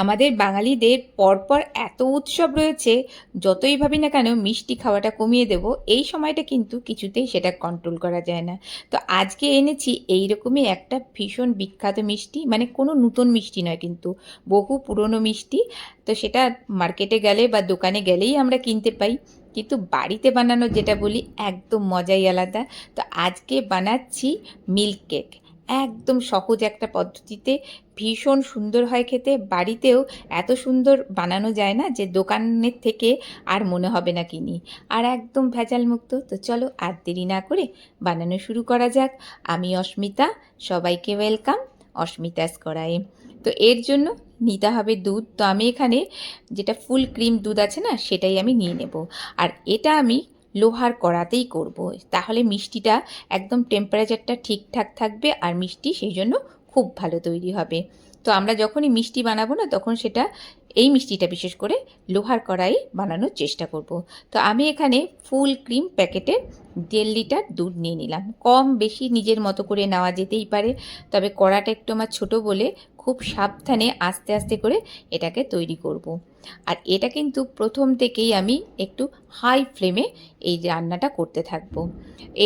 আমাদের বাঙালিদের পরপর এত উৎসব রয়েছে, যতই ভাবি না কেন মিষ্টি খাওয়াটা কমিয়ে দেব, এই সময়টা কিন্তু কিছুতেই সেটা কন্ট্রোল করা যায় না। তো আজকে এনেছি এই রকমই একটা ভীষণ বিখ্যাত মিষ্টি মানে কোনো নতুন মিষ্টি নয় কিন্তু, বহু পুরনো মিষ্টি। তো সেটা মার্কেটে গেলে বা দোকানে গেলেই আমরা কিনতে পাই, কিন্তু বাড়িতে বানানো যেটা বলি একদম মজাই আলাদা। তো আজকে বানাচ্ছি মিল্ক কেক একদম সহজ একটা পদ্ধতিতে ভীষণ সুন্দর হয় খেতে। বাড়িতেও এত সুন্দর বানানো যায় না যে দোকানের থেকে আর মনে হবে না কিনি। আর একদম ভেজাল মুক্ত। তো চলো আর দেরি না করে বানানো শুরু করা যাক। আমি অস্মিতা, সবাইকে ওয়েলকাম অস্মিতাস করায় তো এর জন্য নিতে হবে দুধ। তো আমি এখানে যেটা ফুল ক্রিম দুধ আছে না, সেটাই আমি নিয়ে নেব। আর এটা আমি লোহার কড়াতেই করব। তাহলে মিষ্টিটা একদম টেম্পারেচারটা ঠিকঠাক থাকবে আর মিষ্টি সেই জন্য খুব ভালো তৈরি হবে। তো আমরা যখনই মিষ্টি বানাবো না, তখন সেটা এই মিষ্টিটা বিশেষ করে লোহার কড়াই বানানোর চেষ্টা করব। তো আমি এখানে ফুল ক্রিম প্যাকেটে দেড় লিটার দুধ নিয়ে নিলাম। কম বেশি নিজের মতো করে নেওয়া যেতেই পারে, তবে কড়াটা একটু আমার ছোটো বলে খুব সাবধানে আস্তে আস্তে করে এটাকে তৈরি করব। আর এটা কিন্তু প্রথম থেকেই আমি একটু হাই ফ্লেমে এই রান্নাটা করতে থাকব।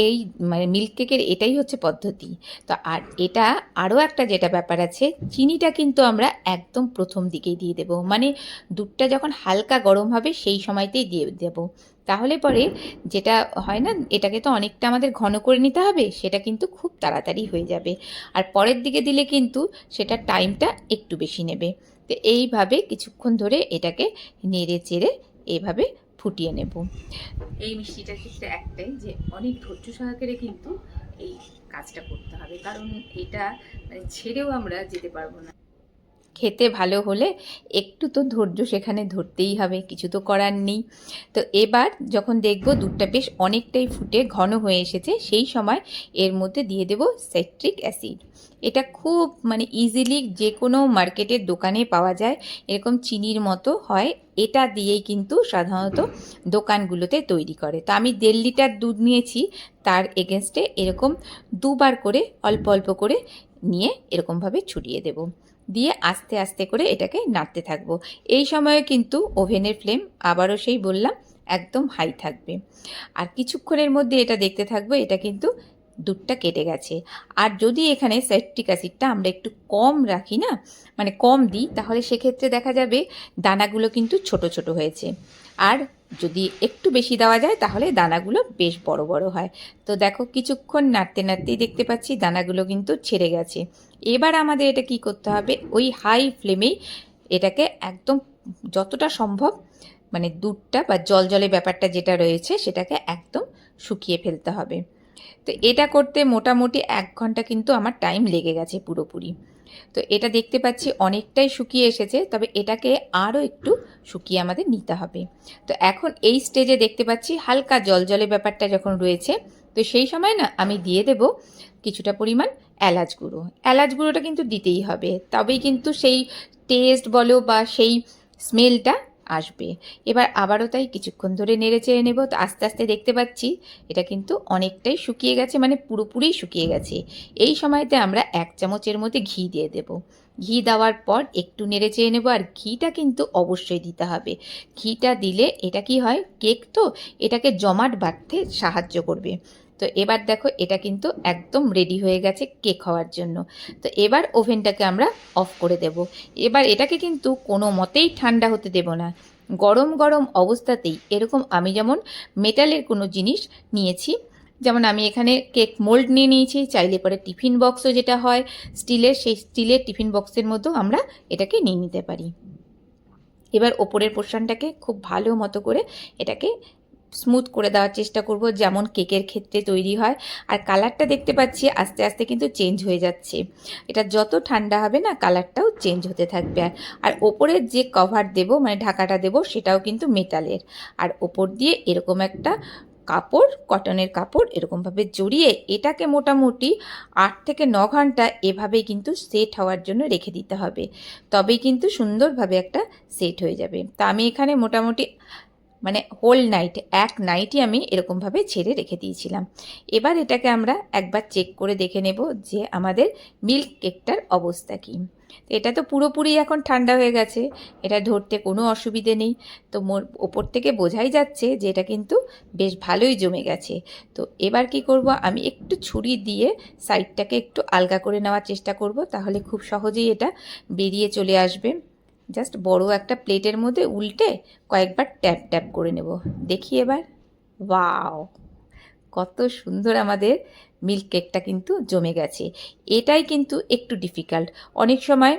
এই মানে মিল্ক কেকের এটাই হচ্ছে পদ্ধতি। তো আর এটা আরও একটা যেটা ব্যাপার আছে, চিনিটা কিন্তু আমরা একদম প্রথম দিকেই দিয়ে দেবো। মানে দুধটা যখন হালকা গরম হবে সেই সময়তেই দিয়ে দেবো। তাহলে পরে যেটা হয় না, এটাকে তো অনেকটা আমাদের ঘন করে নিতে হবে, সেটা কিন্তু খুব তাড়াতাড়ি হয়ে যাবে। আর পরের দিকে দিলে কিন্তু সেটা টাইমটা একটু বেশি নেবে। তো এইভাবে কিছুক্ষণ ধরে এটাকে নেড়ে চেড়ে এভাবে ফুটিয়ে নেব। এই মিষ্টিটার ক্ষেত্রে একটাই যে অনেক ধৈর্য সহকারে কিন্তু এই কাজটা করতে হবে। কারণ এটা মানে ছেড়েও আমরা যেতে পারব না। খেতে ভালো হলে একটু তো ধৈর্য সেখানে ধরতেই হবে, কিছু তো করার নেই। তো এবার যখন দেখব দুধটা বেশ অনেকটাই ফুটে ঘন হয়ে এসেছে, সেই সময় এর মধ্যে দিয়ে দেব সাইট্রিক অ্যাসিড এটা খুব মানে ইজিলি যে কোনো মার্কেটের দোকানে পাওয়া যায়, এরকম চিনির মতো হয়, এটা দিয়েই কিন্তু সাধারণত দোকানগুলোতে তৈরি করে। তো আমি দেড় লিটার দুধ নিয়েছি, তার এগেনস্টে এরকম দুবার করে, অল্প অল্প করে নিয়ে এরকমভাবে ছড়িয়ে দেবো। দিয়ে আস্তে আস্তে করে এটাকে নাড়তে থাকব। এই সময়ে কিন্তু ওভেনের ফ্লেম আবারও সেই বললাম, একদম হাই থাকবে। আর কিছুক্ষণের মধ্যে এটা দেখতে থাকব, এটা কিন্তু দুধটা কেটে গেছে। আর যদি এখানে সাইট্রিক অ্যাসিডটা আমরা একটু কম রাখি না মানে কম দিই, তাহলে সেক্ষেত্রে দেখা যাবে দানাগুলো কিন্তু ছোট ছোট হয়েছে। আর যদি একটু বেশি দেওয়া যায়, তাহলে দানাগুলো বেশ বড় বড় হয়। তো দেখো, কিছুক্ষণ নাড়তে নাড়তেই দেখতে পাচ্ছি দানাগুলো কিন্তু ছেড়ে গেছে। এবার আমাদের এটা কি করতে হবে? ওই হাই ফ্লেমেই এটাকে একদম যতটা সম্ভব মানে দুধটা বা জল জলে ব্যাপারটা যেটা রয়েছে, সেটাকে একদম শুকিয়ে ফেলতে হবে। তো এটা করতে মোটামুটি এক ঘণ্টা কিন্তু আমার টাইম লেগে গেছে পুরোপুরি। তো এটা দেখতে পাচ্ছি অনেকটাই শুকিয়ে এসেছে, তবে এটাকে আরও একটু শুকিয়ে আমাদের নিতে হবে। তো এখন এই স্টেজে দেখতে পাচ্ছি হালকা জল জলে ব্যাপারটা যখন রয়েছে, তো সেই সময় না আমি দিয়ে দেব কিছুটা পরিমাণ এলাচ গুঁড়ো। এলাচ গুঁড়োটা কিন্তু দিতেই হবে, তবেই কিন্তু সেই টেস্ট বলো বা সেই স্মেলটা আসবে। এবার আবারও তাই কিছুক্ষণ ধরে নেড়ে চেড়ে নেব। তো আস্তে আস্তে দেখতে পাচ্ছি, এটা কিন্তু অনেকটাই শুকিয়ে গেছে মানে পুরোপুরি শুকিয়ে গেছে। এই সময়তে আমরা এক চামচের মধ্যে ঘি দিয়ে দেব। ঘি দেওয়ার পর একটু নেড়ে চেয়ে নেব, আর ঘিটা কিন্তু অবশ্যই দিতে হবে। ঘিটা দিলে এটা কি হয়, কেক তো, এটাকে জমাট বাঁধতে সাহায্য করবে। তো এবার দেখো এটা কিন্তু একদম রেডি হয়ে গেছে কেক হওয়ার জন্য। তো এবার ওভেনটাকে আমরা অফ করে দেব। এবার এটাকে কিন্তু কোনো মতেই ঠান্ডা হতে দেব না। গরম গরম অবস্থাতেই এরকম আমি যেমন মেটালের কোনো জিনিস নিয়েছি, যেমন আমি এখানে কেক মোল্ড নিয়ে নিয়েছি, চাইলে পরে টিফিন বক্সও যেটা হয় স্টিলের সেই স্টিলের টিফিন বক্সের মতো আমরা এটাকে নিয়ে নিতে পারি। এবার ওপরের পোর্শনটাকে খুব ভালো মতো করে এটাকে স্মুথ করে দেওয়ার চেষ্টা করব, যেমন কেকের ক্ষেত্রে তৈরি হয়। আর কালারটা দেখতে পাচ্ছি, আস্তে আস্তে কিন্তু চেঞ্জ হয়ে যাচ্ছে। এটা যত ঠান্ডা হবে না কালারটাও চেঞ্জ হতে থাকবে। আর আর ওপরের যে কভার দেব মানে ঢাকাটা দেব, সেটাও কিন্তু মেটালের আর ওপর দিয়ে এরকম একটা কাপড় কটনের কাপড় এরকমভাবে জড়িয়ে এটাকে মোটামুটি আট থেকে ন ঘণ্টা এভাবেই কিন্তু সেট হওয়ার জন্য রেখে দিতে হবে। তবেই কিন্তু সুন্দরভাবে একটা সেট হয়ে যাবে। তা আমি এখানে মোটামুটি মানে হোল নাইট এক নাইটই আমি এরকমভাবে ছেড়ে রেখে দিয়েছিলাম। এবার এটাকে আমরা একবার চেক করে দেখে নেব যে আমাদের মিল্ক কেকটার অবস্থা কী। এটা তো পুরোপুরি এখন ঠান্ডা হয়ে গেছে, এটা ধরতে কোনো অসুবিধে নেই। তো মোর ওপর থেকে বোঝাই যাচ্ছে যে এটা কিন্তু বেশ ভালোই জমে গেছে। তো এবার কি করব, আমি একটু ছুরি দিয়ে সাইডটাকে একটু আলগা করে নেওয়ার চেষ্টা করব, তাহলে খুব সহজেই এটা বেরিয়ে চলে আসবে। জাস্ট বড় একটা প্লেটের মধ্যে উল্টে কয়েকবার ট্যাপ ট্যাপ করে নেব। দেখি এবার। ওয়াও! কত সুন্দর আমাদের মিল্ক কেকটা কিন্তু জমে গেছে। এটাই কিন্তু একটু ডিফিকাল্ট। অনেক সময়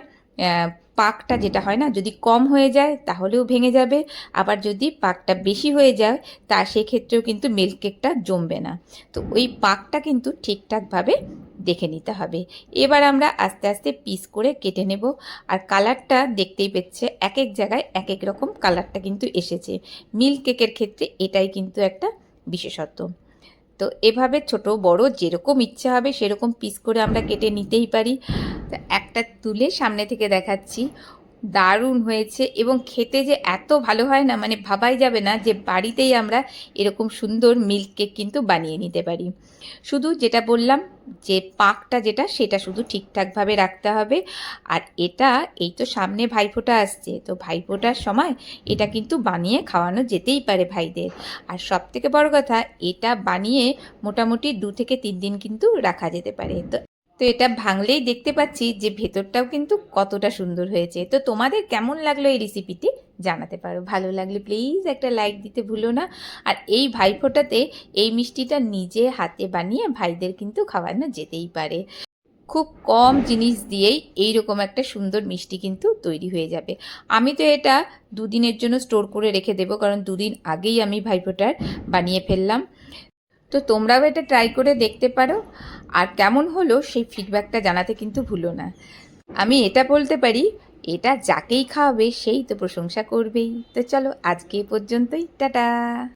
পাকটা যেটা হয় না, যদি কম হয়ে যায় তাহলেও ভেঙে যাবে। আবার যদি পাকটা বেশি হয়ে যায়, তা সেক্ষেত্রেও কিন্তু মিল্ক কেকটা জমবে না। তো ওই পাকটা কিন্তু ঠিকঠাকভাবে দেখে নিতে হবে। এবার আমরা আস্তে আস্তে পিস করে কেটে নেব। আর কালারটা দেখতেই পেচ্ছে এক এক জায়গায় এক এক রকম কালারটা কিন্তু এসেছে। মিল্ক কেকের ক্ষেত্রে এটাই কিন্তু একটা বিশেষত্ব। তো এভাবে ছোট, বড় যেরকম ইচ্ছা হবে সেরকম পিস করে আমরা কেটে নিতেই পারি। একটা তুলে সামনে থেকে দেখাচ্ছি। দারুণ হয়েছে এবং খেতে যে এত ভালো হয় না মানে ভাবাই যাবে না যে বাড়িতেই আমরা এরকম সুন্দর মিল্ক কেক কিন্তু বানিয়ে নিতে পারি। শুধু যেটা বললাম যে পাকটা যেটা, সেটা শুধু ঠিকঠাকভাবে রাখতে হবে। আর এটা, এই তো সামনে ভাইফোঁটা আসছে, তো ভাইফোঁটার সময় এটা কিন্তু বানিয়ে খাওয়ানো যেতেই পারে ভাইদের। আর সব থেকে বড় কথা, এটা বানিয়ে মোটামুটি দু থেকে তিন দিন কিন্তু রাখা যেতে পারে। তো তো এটা ভাঙলেই দেখতে পাচ্ছি যে ভেতরটাও কিন্তু কতটা সুন্দর হয়েছে। তো তোমাদের কেমন লাগল এই রেসিপিটি জানাতে পারো। ভালো লাগলে প্লিজ একটা লাইক দিতে ভুলো না। আর এই ভাইফোঁটাতে এই মিষ্টিটা নিজে হাতে বানিয়ে ভাইদের কিন্তু খাওয়ানো যেতেই পারে। খুব কম জিনিস দিয়েই এই রকম একটা সুন্দর মিষ্টি কিন্তু তৈরি হয়ে যাবে। আমি তো এটা দুদিনের জন্য স্টোর করে রেখে দেবো, কারণ দুদিন আগেই আমি ভাইফোঁটার বানিয়ে ফেললাম। তো তোমরাও এটা ট্রাই করে দেখতে পারো। আর কেমন হলো সেই ফিডব্যাকটা জানাতে কিন্তু ভুলো না। আমি এটা বলতে পারি, এটা যাকেই খাওয়াবে সেই তো প্রশংসা করবেই। তো চলো আজকে পর্যন্তই, টাটা!